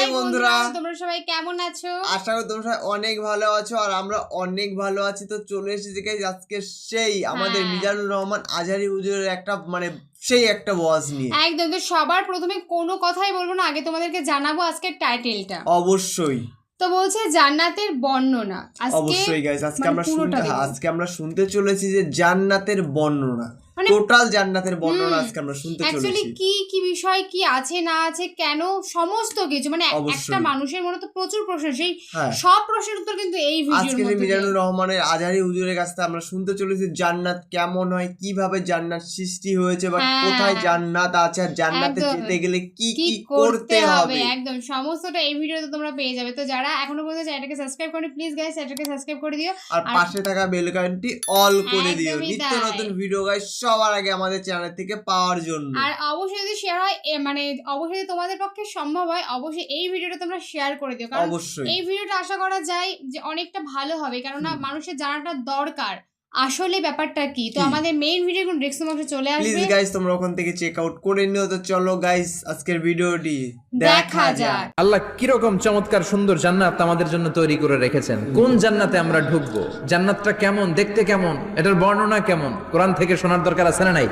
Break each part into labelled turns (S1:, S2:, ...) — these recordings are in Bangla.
S1: হাই বন্ধুরা।
S2: তোমরা সবাই কেমন আছো?
S1: আশা করি তোমরা সবাই অনেক ভালো আছো আর আমরা অনেক ভালো আছি। তো চলে এসেছি guys আজকে সেই আমাদের
S2: হ্যাঁ।
S1: মিজানুর রহমান আজারি হুজুরের একটা মানে সেই একটা ওয়াজ নিয়ে।
S2: একদম তো সবার প্রথমে কোনো কথাই বলব না আগে তোমাদেরকে জানাব আজকের টাইটেলটা
S1: অবশ্যই।
S2: তো বলছে জান্নাতের বর্ণনা। আজকে
S1: অবশ্যই গাইস আজকে
S2: মানে
S1: আমরা শুনতে আজকে আমরা শুনতে চলেছি যে জান্নাতের বর্ণনা। টোটাল জান্নাতের বর্ণনা আজকে আমরা শুনতে
S2: অ্যাকচুয়ালি
S1: চলেছি।
S2: কি কি বিষয় কি আছে না আছে কেন সমস্ত কিছু মানে একটা মানুষের মনে তো প্রচুর প্রশ্ন সেই
S1: হ্যাঁ।
S2: সব প্রশ্নের উত্তর কিন্তু এই ভিডিওর
S1: আজকে মিজানুর রহমানের আজারি হুজুরের কাছ থেকে আমরা শুনতে চলেছি জান্নাত কেমন হয় কীভাবে জান্নাত সৃষ্টি হয়েছে বা
S2: হ্যাঁ।
S1: কোথায় জান্নাত আছে আর জান্নাতে যেতে গেলে কি
S2: কি করতে হবে? একদম সমস্তটা এই ভিডিওতে তোমরা পেয়ে যাবে। তো যারা এখনও পর্যন্ত চ্যানেলটাকে সাবস্ক্রাইব করেনি প্লিজ গাইস চ্যানেলটাকে সাবস্ক্রাইব করে দিও।
S1: আর
S2: আর-
S1: পাশে থাকা বেল আইকনটি অল করে দিও। নিত্য নতুন ভিডিও গাইস সবার আগে আমাদের চ্যানেল থেকে পাওয়ার জন্য।
S2: আর অবশ্যই যদি শেয়ার হয় এ, মানে অবশ্যই যদি তোমাদের পক্ষে সম্ভব হয় অবশ্যই এই ভিডিওটা তোমরা শেয়ার করে দিও। কারণ
S1: অবশ্যই।
S2: এই ভিডিওটা আশা করা যায় যে অনেকটা ভালো হবে। কেননা
S1: না
S2: মানুষের জানাটা দরকার। আসলে ব্যাপারটা কি? তো আমাদের মেইন ভিডিও কোন ডেস্ক বক্সে চলে আসবে।
S1: প্লিজ গাইস তোমরা ওখান থেকে চেক আউট করে নিও। তো চলো গাইস আজকের ভিডিওটি
S2: দেখা যাক।
S3: আল্লাহ কীরকম চমৎকার সুন্দর জান্নাত আমাদের জন্য তৈরি করে রেখেছেন। কোন জান্নাতে আমরা ঢুকবো? জান্নাতটা কেমন? দেখতে কেমন? এটার বর্ণনা কেমন? কোরআন থেকে শোনার দরকার আছে না নাই।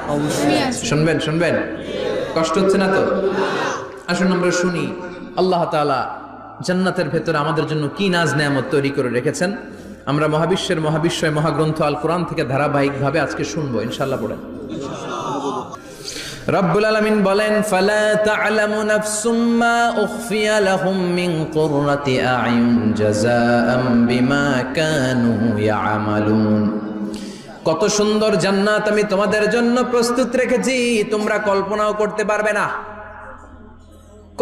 S3: শুনবেন শুনবেন। কষ্ট হচ্ছে না তো? আসুন আমরা শুনি। আল্লাহ তাআলা জান্নাতের ভেতরে আমাদের জন্য কি নাজ নেয়ামত তৈরি করে রেখেছেন? আমরা মহাবিশ্বের মহাবিশ্বয় মহাগ্রন্থ আল কোরআন থেকে ধারাবাহিকভাবে আজকে শুনব ইনশাল্লাহ পড়েন রব্বুল আলামিন বলেন মা কত সুন্দর জান্নাত আমি তোমাদের জন্য প্রস্তুত রেখেছি, তোমরা কল্পনাও করতে পারবে না,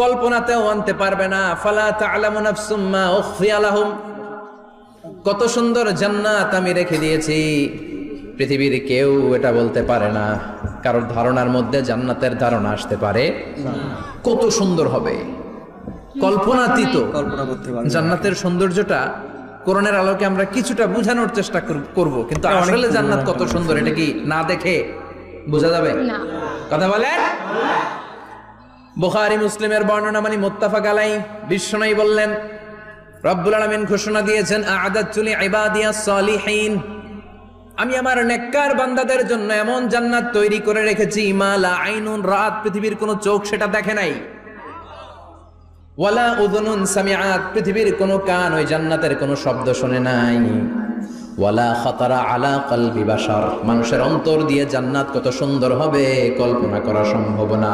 S3: কল্পনাতেও আনতে পারবে না। ফালা তা'লামু নাফসুম মা উখফিয়া কত সুন্দর জান্নাত আমি রেখে দিয়েছি। পৃথিবীর কেউ এটা বলতে পারে না। কারোর ধারণার মধ্যে জান্নাতের ধারণা আসতে পারে। কত সুন্দর হবে। কল্পনাতীত। জান্নাতের সৌন্দর্যটা কোরআনের আলোকে আমরা কিছুটা বোঝানোর চেষ্টা কর- করব। কিন্তু আসলে জান্নাত কত সুন্দর এটা কি না দেখে বোঝা যাবে?
S2: না।
S3: কথা বলেন? বুখারী মুসলিমের বর্ণনা মানে মুত্তাফাক আলাই বিশ্বনবী বললেন রব্বুল আলামিন ঘোষণা দিয়েছেন আ'দাতু লিইবাদিয়াস সালিহিন আমি আমার নেককার বান্দাদের জন্য এমন জান্নাত তৈরি করে রেখেছি, মা লা আইনুন, রাত পৃথিবীর কোনো চোখ সেটা দেখে নাই। ওয়ালা উযুনুন সামিআত, পৃথিবীর কোনো কান ওই জান্নাতের কোনো শব্দ শুনে নাই। ওয়ালা খাতারা আলা কলবি বাশার, মানুষের অন্তর দিয়ে জান্নাত কত সুন্দর হবে, কল্পনা করা সম্ভব না।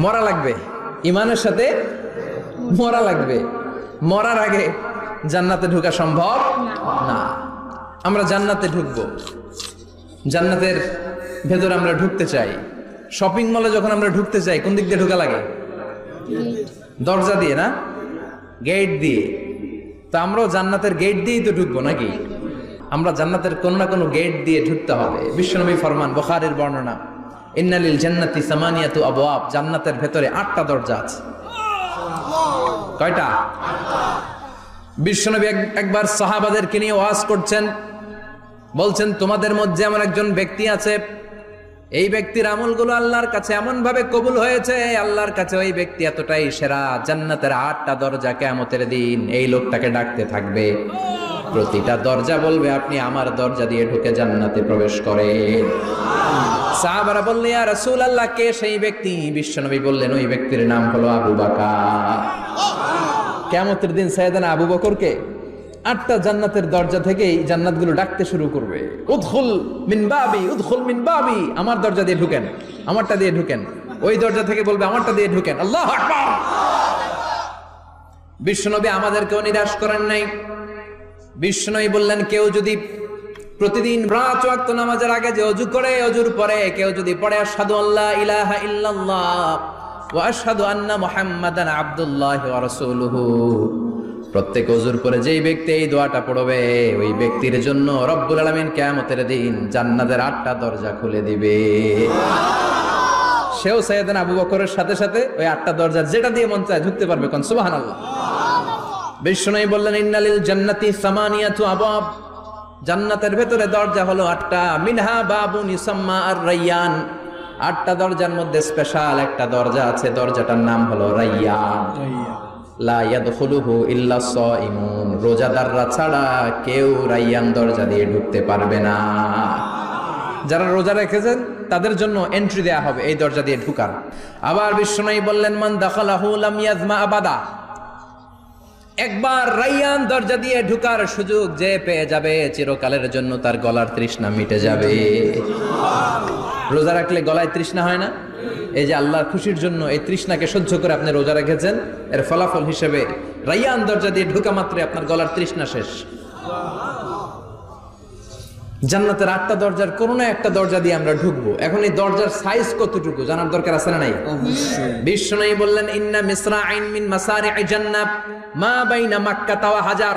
S3: মরা লাগবে। ইমানের সাথে মরা লাগবে। মরার আগে জান্নাতে ঢোকা সম্ভব না। আমরা জান্নাতে ঢুকবো। জান্নাতের ভেতরে আমরা ঢুকতে চাই। শপিং মলে যখন আমরা ঢুকতে চাই, কোন দিক দিয়ে ঢোকা লাগে? দরজা দিয়ে না? গেট দিয়ে। তো আমরাও জান্নাতের গেট দিয়েই তো ঢুকবো নাকি? আমরা জান্নাতের কোনো না কোনো গেট দিয়ে ঢুকতে হবে। বিশ্বনবী ফরমান, বখারের বর্ণনা। ইন্নালিল জান্নাতি সামানিয়াতু আবওয়াব, জান্নাতের ভেতরে আটটা দরজা আছে। কয়টা? বিশ্বনবী এক- একবার সাহাবাদেরকে নিয়ে ওয়াজ করছেন। বলছেন, তোমাদের মধ্যে এমন একজন ব্যক্তি আছে, এই ব্যক্তির আমলগুলো আল্লাহর কাছে এমন ভাবে কবুল হয়েছে, আল্লাহর কাছে ওই ব্যক্তি এতটাই সেরা, জান্নাতের আটটা দরজা কেমতের দিন এই লোকটাকে ডাকতে থাকবে। প্রতিটা দরজা বলবে, আপনি আমার দরজা দিয়ে ঢুকে জান্নাতে প্রবেশ করেন। সাহাবারা বললেন, ইয়া রাসূল আল্লাহ কে সেই ব্যক্তি? বিশ্বনবী বললেন, ওই ব্যক্তির নাম হলো আবু বাকার। কেমতের দিন সাইয়েদানা আবু বকরকে আটটা জান্নাতের দরজা থেকেই জান্নাতগুলো ডাকতে শুরু করবে। উদখুল মিন বাবি, উদখুল মিন বাবি। আমার দরজা দিয়ে ঢুকেন, আমারটা দিয়ে ঢুকেন। ওই দরজা থেকে বলবে, আমারটা দিয়ে ঢুকেন। আল্লাহ বিশ্বনবী আমাদেরকেও নিরাশ করেন নাই। বিষ্ণুই বললেন, কেউ যদি প্রতিদিন নামাজের আগে যে অজু করে, অজুর পরে কেউ যদি পড়ে, আশহাদু আল্লাহ ইলাহা ইল্লাল্লাহ ওয়া আশহাদু আন্না মুহাম্মাদান আব্দুল্লাহ ওয়া রাসূলুহু। প্রত্যেক অজুর পরে যেই ব্যক্তি এই দোয়াটা পড়বে, ওই ব্যক্তির জন্য রব্বুল আলামিন কিয়ামতের দিন জান্নাতের আটটা দরজা খুলে দিবে। সেও সাইয়েদান আবু বকরের সাথে সাথে ওই আটটা দরজা যেটা দিয়ে মন চায় ঢুকতে পারবে, কোন সুবহানাল্লাহ। বিষ্ণুই বললেন, ইন্নালিল জান্নাতি সামানিয়াতু আবাব। জান্নাতের ভেতরে দরজা হলো আটটা। মিনহা বাবুন ইসাম্মা আর রাইয়ান। আটটা দরজার মধ্যে স্পেশাল একটা দরজা আছে, দরজাটার নাম হলো রাইয়ান। রোজাদাররা ছাড়া কেউ রাইয়ান দরজা দিয়ে ঢুকতে পারবে না। যারা রোজা রেখেছেন, তাদের জন্য এন্ট্রি দেয়া হবে এই দরজা দিয়ে ঢুকার। আবার বিষ্ণুই বললেন, মান দাখালাহু লাম ইয়াজমা আবাদা। একবার রাইয়ান দরজা দিয়ে ঢুকার সুযোগ যে পেয়ে যাবে, চিরকালের জন্য তার গলার তৃষ্ণা মিটে যাবে। রোজা রাখলে গলায় তৃষ্ণা হয় না? এই যে আল্লাহর খুশির জন্য এই তৃষ্ণাকে সহ্য করে আপনি রোজা রেখেছেন, এর ফলাফল হিসেবে রাইয়ান দরজা দিয়ে ঢুকা মাত্রে আপনার গলার তৃষ্ণা শেষ। জান্নাতের আটটা দরজার কোনো না একটা দরজা দিয়ে আমরা ঢুকবো। এখন এই দরজার সাইজ কতটুকু জানার দরকার আছে না নাই? বিষ্ণু বললেন ইন্না মিসরা আইন মিন মাসারি জান্নাত মা বাইনা মাক্কা তাওয়া হাজার।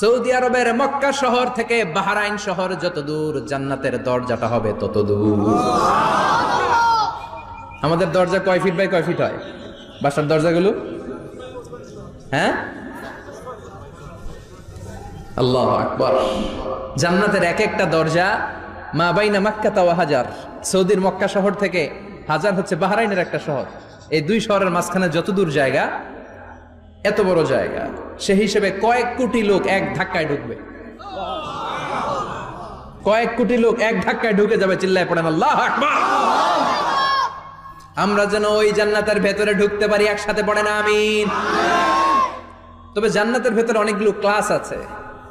S3: সৌদি আরবের মক্কা শহর থেকে বাহারাইন শহর যত দূর জান্নাতের দরজাটা হবে তত দূর। আমাদের দরজা কয় ফিট বাই কয় ফিট হয়? বাসার দরজাগুলো? হ্যাঁ? আল্লাহ আকবর। জান্নাতের এক একটা দরজা মা বাইনা মাক্কা তাওয়া হাজার। সৌদির মক্কা শহর থেকে হাজার হচ্ছে বাহরাইনের একটা শহর। এই দুই শহরের মাঝখানে যত দূর জায়গা, এত বড় জায়গা। সে হিসেবে কয়েক কোটি লোক এক ধাক্কায় ঢুকবে। কয়েক কোটি লোক এক ধাক্কায় ঢুকে যাবে, চিল্লায় পড়েন, আল্লাহ আমরা যেন ওই জান্নাতের ভেতরে ঢুকতে পারি, একসাথে পড়ে না আমিন! তবে জান্নাতের ভেতরে অনেকগুলো ক্লাস আছে।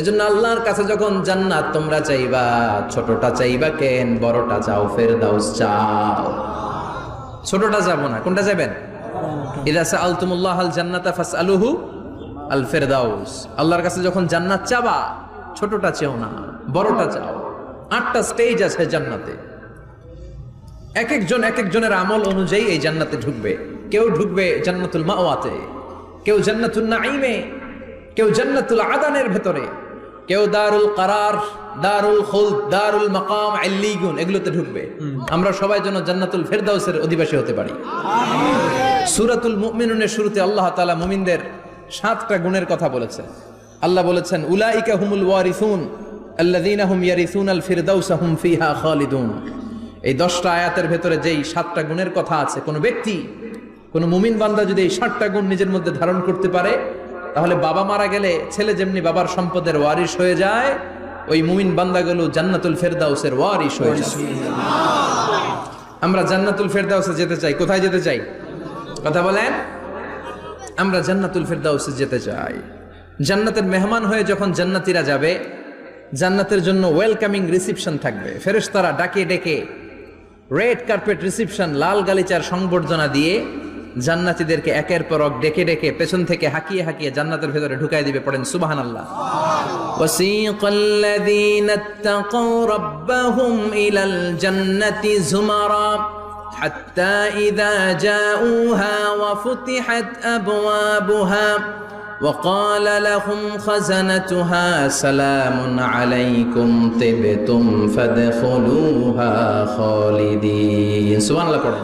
S3: এজন্য আল্লাহর কাছে যখন জান্নাত তোমরা চাইবা, ছোটটা চাইবা কেন, বড়টা চাও ফের ফেরদাউস চাও। ছোটটা যাব না, কোনটা যাবেন ইদা সাআলতুমুল্লাহ আল জান্নাতা ফাস ফাসআলুহু আল ফেরদাউস আল্লাহর কাছে যখন জান্নাত চাবা, ছোটটা চেও না, বড়টা চাও। আটটা স্টেজ আছে জান্নাতে। এক একজন এক একজনের আমল অনুযায়ী এই জান্নাতে ঢুকবে। কেউ ঢুকবে জান্নাতুল মাওয়াতে, কেউ জান্নাতুল নাইমে কেউ জান্নাতুল আদানের ভেতরে। কেউ দারুল কারার দারুল খুল দারুল মাকাম আল্লিগুন এগুলোতে ঢুকবে। আমরা সবাই যেন জান্নাতুল ফেরদাউসের অধিবাসী হতে পারি। সূরাতুল মুমিনুনের শুরুতে আল্লাহ তাআলা মুমিনদের সাতটা গুণের কথা বলেছে। আল্লাহ বলেছেন উলাইকা হুমুল ওয়ারিসুন আল্লাযীনা হুম ইয়ারিসুনাল ফিরদাউসা হুম ফিহা খালিদুন। এই দশটা আয়াতের ভেতরে যেই সাতটা গুণের কথা আছে কোনো ব্যক্তি কোনো মুমিন বান্দা যদি এই সাতটা গুণ নিজের মধ্যে ধারণ করতে পারে তাহলে বাবা মারা গেলে ছেলে যেমনি বাবার সম্পদের ওয়ারিশ হয়ে যায়, ওই মুমিন বান্দাগুলো জান্নাতুল ফেরদাউসের ওয়ারিশ হয়ে যায়। আমরা জান্নাতুল ফেরদাউসে যেতে চাই, কোথায় যেতে চাই? কথা বলেন? আমরা জান্নাতুল ফেরদাউসে যেতে চাই। জান্নাতের মেহমান হয়ে যখন জান্নাতীরা যাবে, জান্নাতের জন্য ওয়েলকামিং রিসিপশন থাকবে। ফেরেশতারা ডাকে ডেকে রেড কার্পেট রিসিপশন, লাল গালিচার সংবর্ধনা দিয়ে জান্নাতীদেরকে একের পর এক ডেকে ডেকে পেছন থেকে হাকিয়ে হাকিয়ে জান্নাতের ভেতরে ঢুকাই দিবে পড়েন সুবাহান আল্লাহ وسيق الذين اتقوا ربهم إلى الجنة زمرا حتى إذا جاءوها وفتحت أبوابها وقال لهم خزنتها سلام عليكم طبتم فادخلوها خالدين سبحان الله পড়েন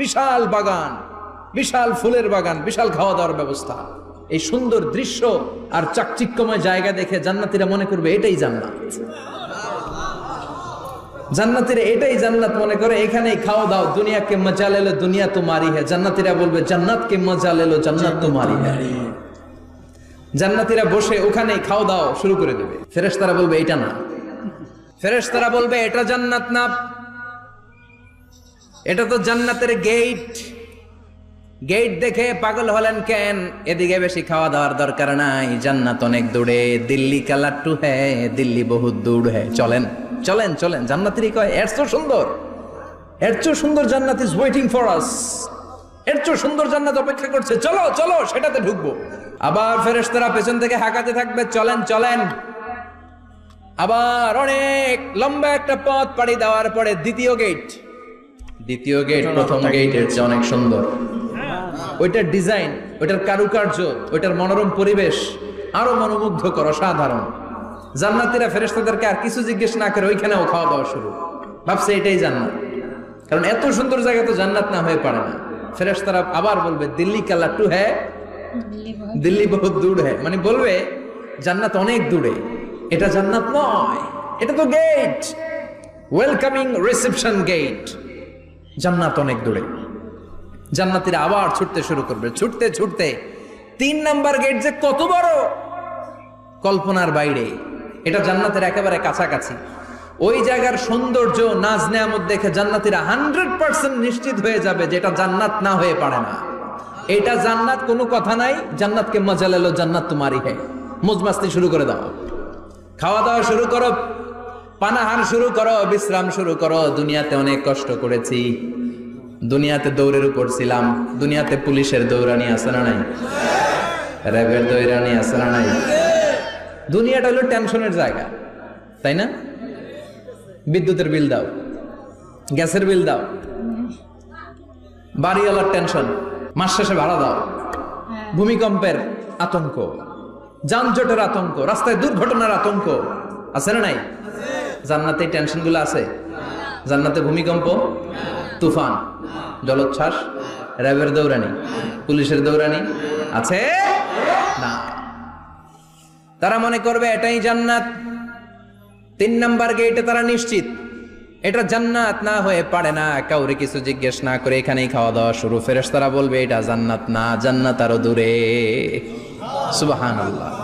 S3: বিশাল বাগান, বিশাল ফুলের বাগান, বিশাল খাওয়া দাওয়ার ব্যবস্থা। এই সুন্দর দৃশ্য আর চাকচিক্যময় জায়গা দেখে জান্নাতীরা মনে করবে এটাই জান্নাত। জান্নাতিরা এটাই জান্নাত মনে করে, এখানেই খাওয়া দাও দুনিয়া কে মজা লেলো দুনিয়া তোমারি হ্যাঁ জান্নাতিরা বলবে জান্নাত কে মজা লেলো জান্নাত তোমারি হ্যাঁ জান্নাতিরা বসে ওখানেই খাওয়া দাও শুরু করে দেবে। ফেরেশতারা বলবে, এটা না। ফেরেশতারা বলবে, এটা জান্নাত না। এটা তো জান্নাতের গেট গেট দেখে পাগল হলেন কেন? এদিকে বেশি খাওয়া দাওয়ার দরকার নাই। জান্নাত অনেক দূরে। দিল্লি কালাট্টু হ্যাঁ দিল্লি বহুত দূর হ্যাঁ চলেন চলেন চলেন। জান্নাতেরই কয়, এর তো সুন্দর। এর চেয়েও সুন্দর জান্নাত ইজ ওয়েটিং ফর আস এর চেয়েও সুন্দর জান্নাত অপেক্ষা করছে। চলো চলো, সেটাতে ঢুকবো। আবার ফেরেশতারা পেছন থেকে হাঁকাতে থাকবে। চলেন চলেন। আবার অনেক লম্বা একটা পথ পাড়ি দেওয়ার পরে দ্বিতীয় গেট দ্বিতীয় গেট প্রথম গেটের চেয়ে অনেক সুন্দর। ওইটার ডিজাইন ওইটার কারুকার্য ওইটার মনোরম পরিবেশ আরও মনোমুগ্ধ মনোমুগ্ধকর অসাধারণ। জান্নাতিরা ফেরেশতাদেরকে আর কিছু জিজ্ঞেস না করে ওইখানেও খাওয়া দাওয়া শুরু। ভাবছে এটাই জান্নাত। কারণ এত সুন্দর জায়গা তো জান্নাত না হয়ে পারে না। ফেরেশতারা আবার বলবে দিল্লি কালা টু হ্যাঁ। দিল্লি বহুত দূর। হ্যাঁ। মানে বলবে জান্নাত অনেক দূরে। এটা জান্নাত নয়। এটা তো গেট ওয়েলকামিং রিসেপশন গেট জান্নাত অনেক দূরে। জান্নাতিরা আবার ছুটতে শুরু করবে। ছুটতে ছুটতে তিন নাম্বার গেট যে কত বড়? কল্পনার বাইরে। এটা জান্নাতের একেবারে কাছাকাছি। ওই জায়গার সৌন্দর্য নাজ নেয়ামত দেখে জান্নাতিরা হান্ড্রেড পার্সেন্ট নিশ্চিত হয়ে যাবে যে এটা জান্নাত না হয়ে পারে না। এটা জান্নাত কোনো কথা নাই, জান্নাতকে মজা লেলো জান্নাত তোমারই হে। মুজমাস্তি শুরু করে দাও। খাওয়া দাওয়া শুরু করো। পানাহার শুরু করো, বিশ্রাম শুরু করো। দুনিয়াতে অনেক কষ্ট করেছি। দুনিয়াতে দৌড়ের উপর ছিলাম। দুনিয়াতে পুলিশের দৌড়ানি আছে না নাই? র্যাবের দৌড়ানি আছে না নাই? দুনিয়াটা হলো টেনশনের জায়গা, তাই না? বিদ্যুতের বিল দাও, গ্যাসের বিল দাও, বাড়িওয়ালার টেনশন, মাস শেষে ভাড়া দাও, ভূমিকম্পের আতঙ্ক, যানজটের আতঙ্ক, রাস্তায় দুর্ঘটনার আতঙ্ক, আছে না নাই? জান্নাতে টেনশনগুলো আছে? জান্নাতে ভূমিকম্প, তুফান, জলোচ্ছ্বাস, র্যাবের দৌড়ানি, পুলিশের দৌড়ানি আছে? না। তারা মনে করবে এটাই জান্নাত। তিন নাম্বার গেটে তারা নিশ্চিত। এটা জান্নাত না হয়ে পারে না। কাউরে কিছু জিজ্ঞেস না করে এখানেই খাওয়া দাওয়া শুরু। ফেরেস তারা বলবে, এটা জান্নাত না, জান্নাত আরও দূরে। সুবাহান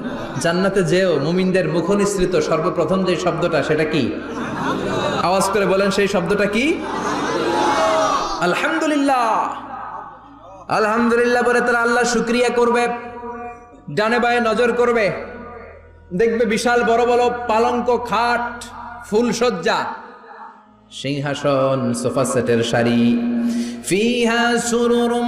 S3: জান্নাতে যেও, মুমিনদের মুখনিসৃত সর্বপ্রথম যে শব্দটা সেটা কি? আওয়াজ করে বলেন সেই শব্দটা কি? আলহামদুলিল্লাহ। আলহামদুলিল্লাহ বলে তারা আল্লাহ শুক্রিয়া করবে, ডানে বায়ে নজর করবে। দেখবে বিশাল বড় বড় পালঙ্ক খাট ফুলসজ্জা সিংহাসন, সোফা সেটের সারি। ফিহা সুরুরুম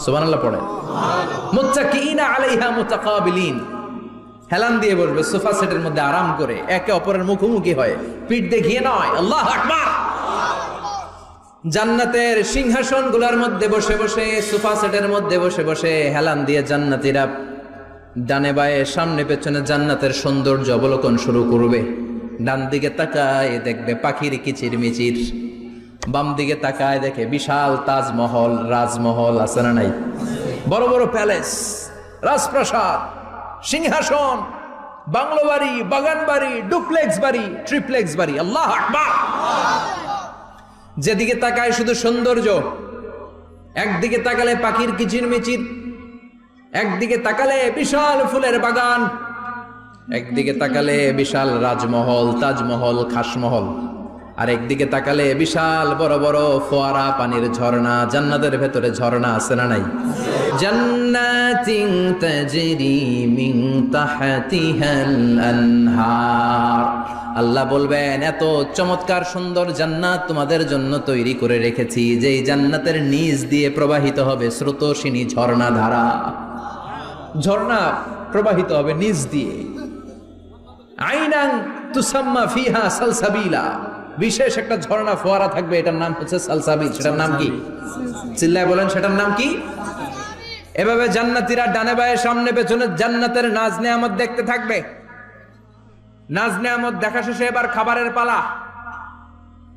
S3: সুবহানাল্লাহ, পড়ে। মুত্তাকিনা আলাইহা মুতাকাবিলিন। হেলান দিয়ে বসবে, সোফা সেটের মধ্যে আরাম করে। একে অপরের মুখোমুখি হয়। পিঠ দেখিয়ে নয়। আল্লাহ জান্নাতের সিংহাসনগুলার মধ্যে বসে বসে, সোফা সেটের মধ্যে বসে বসে হেলান দিয়ে জান্নাতীরা ডানে বায়ে, সামনে পেছনে জান্নাতের সৌন্দর্য অবলোকন শুরু করবে। ডান দিকে তাকায় দেখবে পাখির কিচির মিচির বাম দিকে তাকায় দেখে বিশাল তাজমহল, রাজমহল আছে না নাই? বড় বড় প্যালেস, রাজপ্রাসাদ, সিংহাসন, বাংলো বাড়ি, বাগান বাড়ি, ডুপ্লেক্স বাড়ি, ট্রিপ্লেক্স বাড়ি। আল্লাহ যেদিকে তাকায় শুধু সৌন্দর্য, একদিকে তাকালে পাখির কিচির মিচির একদিকে তাকালে বিশাল ফুলের বাগান, একদিকে তাকালে বিশাল রাজমহল, তাজমহল, খাসমহল। আর একদিকে তাকালে বিশাল বড় বড় ফোয়ারা পানির ঝর্ণা, জান্নাতের ভেতরে ঝর্ণা আছে না নাই? আল্লাহ বলবেন, এত চমৎকার সুন্দর জান্নাত তোমাদের জন্য তৈরি করে রেখেছি, যেই জান্নাতের নিচ দিয়ে প্রবাহিত হবে স্রোতসিনী ঝর্ণা ধারা। ঝর্ণা প্রবাহিত হবে নিচ দিয়ে। আইনাং তুসাম্মা ফিহা সালসাবিলা। বিশেষ একটা ঝর্ণা ফোয়ারা থাকবে এটার নাম হচ্ছে সালসাবিল সেটার নাম কি? চিল্লায় বলেন সেটার নাম কি? এভাবে জান্নাতীরা ডানে বায়ে সামনে পেছনে জান্নাতের নাজ নেয়ামত দেখতে থাকবে। নাজ নেয়ামত দেখা শেষে এবার খাবারের পালা।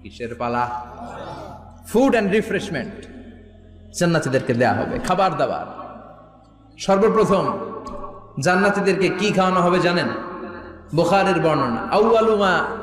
S3: কিসের পালা? ফুড অ্যান্ড রিফ্রেশমেন্ট জান্নাতিদেরকে দেয়া হবে খাবার দাবার। সর্বপ্রথম জান্নাতীদেরকে কি খাওয়ানো হবে জানেন? বুখারের বর্ণনা আউয়ালুমা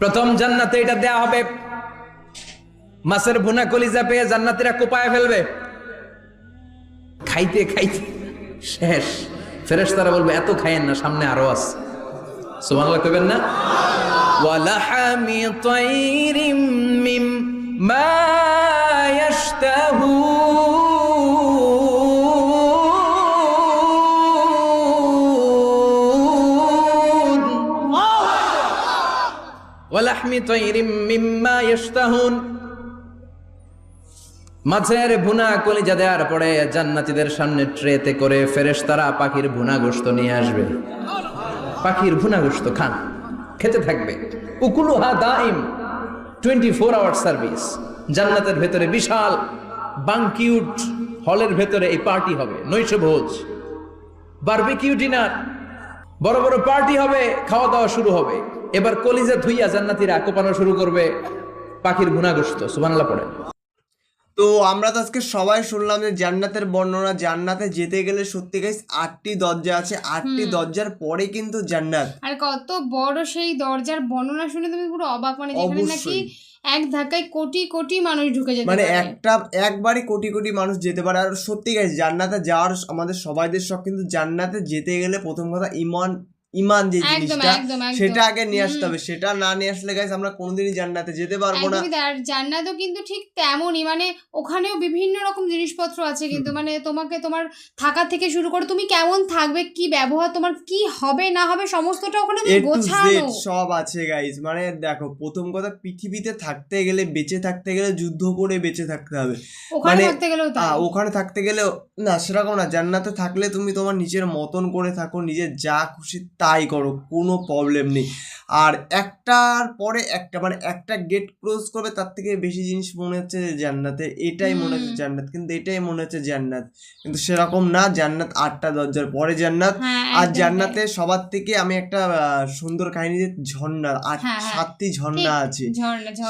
S3: প্রথম জান্নাতে এটা দেয়া হবে। মাছের ভুনা কলিজা পেয়ে জান্নাতিরা কোপায় ফেলবে। খাইতে খাইতে শেষ। ফেরেস তারা বলবে, এত খাইয়েন না, সামনে আরও আছে। সুবাংলা কবেন না? ওয়ালাহামি তৈরিম মিম মা ইয়াশতাহুন। লাহমি দেওয়ার পরে সামনে ট্রেতে করে পাখির ভুনা গোস্ত নিয়ে আসবে। পাখির ভুনা গোস্ত খান, খেতে থাকবে। উকুলুহা দাইম টোয়েন্টি ফোর আওয়ার সার্ভিস জান্নাতের ভেতরে বিশাল বাংকিউট হলের ভেতরে এই পার্টি হবে, নৈশ ভোজ। বার্বিকিউ ডিনার বড় বড় পার্টি হবে, খাওয়া দাওয়া শুরু হবে। এবার কলিজা ধুইয়া জান্নাতীরা কোপানো শুরু করবে। পাখির ভুনা গোশত সুবহানাল্লাহ পড়ে।
S1: তো আমরা তো আজকে সবাই শুনলাম যে জান্নাতের বর্ণনা জান্নাতে যেতে গেলে সত্যি গাইস আটটি দরজা আছে। আটটি দরজার পরে কিন্তু জান্নাত।
S2: আর কত বড় সেই দরজার বর্ণনা শুনে তুমি পুরো অবাক মানে যেখানে নাকি
S1: অবশ্যই।
S2: এক ধাক্কায় কোটি কোটি মানুষ ঢুকে যেতে
S1: মানে একটা একবারই কোটি কোটি মানুষ যেতে পারে। আর সত্যি গাইস জান্নাতে যাওয়ার আমাদের সবাইদের শখ কিন্তু জান্নাতে যেতে গেলে প্রথম কথা ইমান ইমান যে জিনিসটা সেটা আগে নিয়ে আসতে হবে। সেটা না নিয়ে আসলে গাইস আমরা কোনোদিনই জান্নাতে যেতে পারব না।
S2: আর জান্নাতও কিন্তু ঠিক তেমনই মানে ওখানেও বিভিন্ন রকম জিনিসপত্র আছে কিন্তু মানে তোমাকে তোমার থাকা থেকে শুরু করে তুমি কেমন থাকবে কি ব্যবহার তোমার কি হবে না হবে সমস্তটা ওখানে গোছানো।
S1: সব আছে গাইস মানে দেখো প্রথম কথা পৃথিবীতে থাকতে গেলে বেঁচে থাকতে গেলে যুদ্ধ করে বেঁচে থাকতে হবে।
S2: ওখানে
S1: মানে-
S2: থাকতে গেলেও
S1: ওখানে থাকতে গেলে না সেরকম না। জান্নাতে থাকলে তুমি তোমার নিজের মতন করে থাকো নিজের যা খুশি তাই করো কোনো প্রবলেম নেই। আর একটার পরে একটা মানে একটা গেট ক্লোজ করবে তার থেকে বেশি জিনিস মনে হচ্ছে জান্নাতে। এটাই মনে হচ্ছে জান্নাত কিন্তু এটাই মনে হচ্ছে জান্নাত। কিন্তু সেরকম না জান্নাত আটটা দরজার পরে জান্নাত।
S2: হ্যাঁ
S1: আর জান্নাতে সবার থেকে আমি একটা সুন্দর কাহিনী যে ঝর্ণা আট
S2: হ্যাঁ, হ্যাঁ।
S1: সাতটি ঝর্ণা আছে।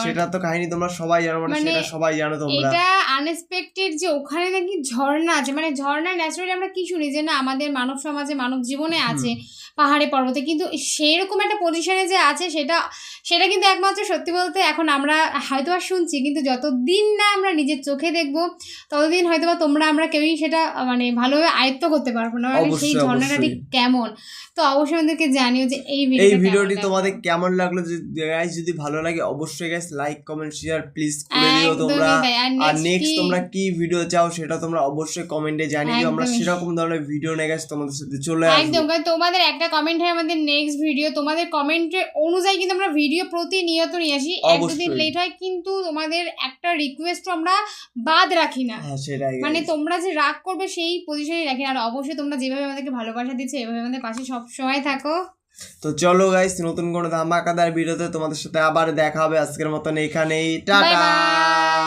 S1: সেটা তো কাহিনী তোমরা সবাই জানো মানে
S2: মানে
S1: সেটা সবাই জানো তোমরা।
S2: এটা আনএক্সপেক্টেড যে ওখানে নাকি ঝর্ণা আছে মানে ঝর্ণা ন্যাচারালি আমরা কি শুনি যে না আমাদের মানব সমাজে মানব জীবনে আছে পাহাড়ে পর্বতে কিন্তু সেরকম একটা পজিশনে যে আছে সেটা সেটা কিন্তু একমাত্র সত্যি বলতে এখন আমরা হয়তো আর শুনছি কিন্তু যতদিন না আমরা নিজের চোখে দেখব ততদিন হয়তো বা তোমরা আমরা কেউই সেটা মানে ভালোভাবে আয়ত্ত করতে পারব না। মানে সেই ঝর্ণাটা ঠিক কেমন? তো অবশ্যই আমাদেরকে জানিও যে এই
S1: এই
S2: ভিডিওটি
S1: তোমাদের কেমন লাগল? গাইস যদি ভালো লাগে অবশ্যই guys like comment share please করে দিও তোমরা।
S2: আর
S1: নেক্সট তোমরা কি ভিডিও চাও সেটা তোমরা অবশ্যই কমেন্টে জানিয়ে আমরা সেরকম ধরনের ভিডিও নিয়ে গেছে তোমাদের সাথে চলে
S2: একদম
S1: আসব।
S2: কারণ তোমাদের একটা কমেন্ট হয় আমাদের নেক্সট ভিডিও তোমাদের কমেন্টের অনুযায়ী কিন্তু আমরা ভিডিও প্রতিনিয়ত নিয়ে আসি। এক দুদিন লেট হয় কিন্তু তোমাদের একটা রিকোয়েস্ট আমরা বাদ রাখি না।
S1: হ্যাঁ
S2: মানে তোমরা যে রাগ করবে সেই পজিশনে রাখি। আর অবশ্যই তোমরা যেভাবে আমাদেরকে ভালোবাসা দিচ্ছ এভাবে আমাদের পাশে সব সময় থাকো।
S1: তো চলো গাইস নতুন কোনো ধামাকাদার ভিডিওতে তোমাদের সাথে আবার দেখা হবে। আজকের মতন এখানেই। টাটা!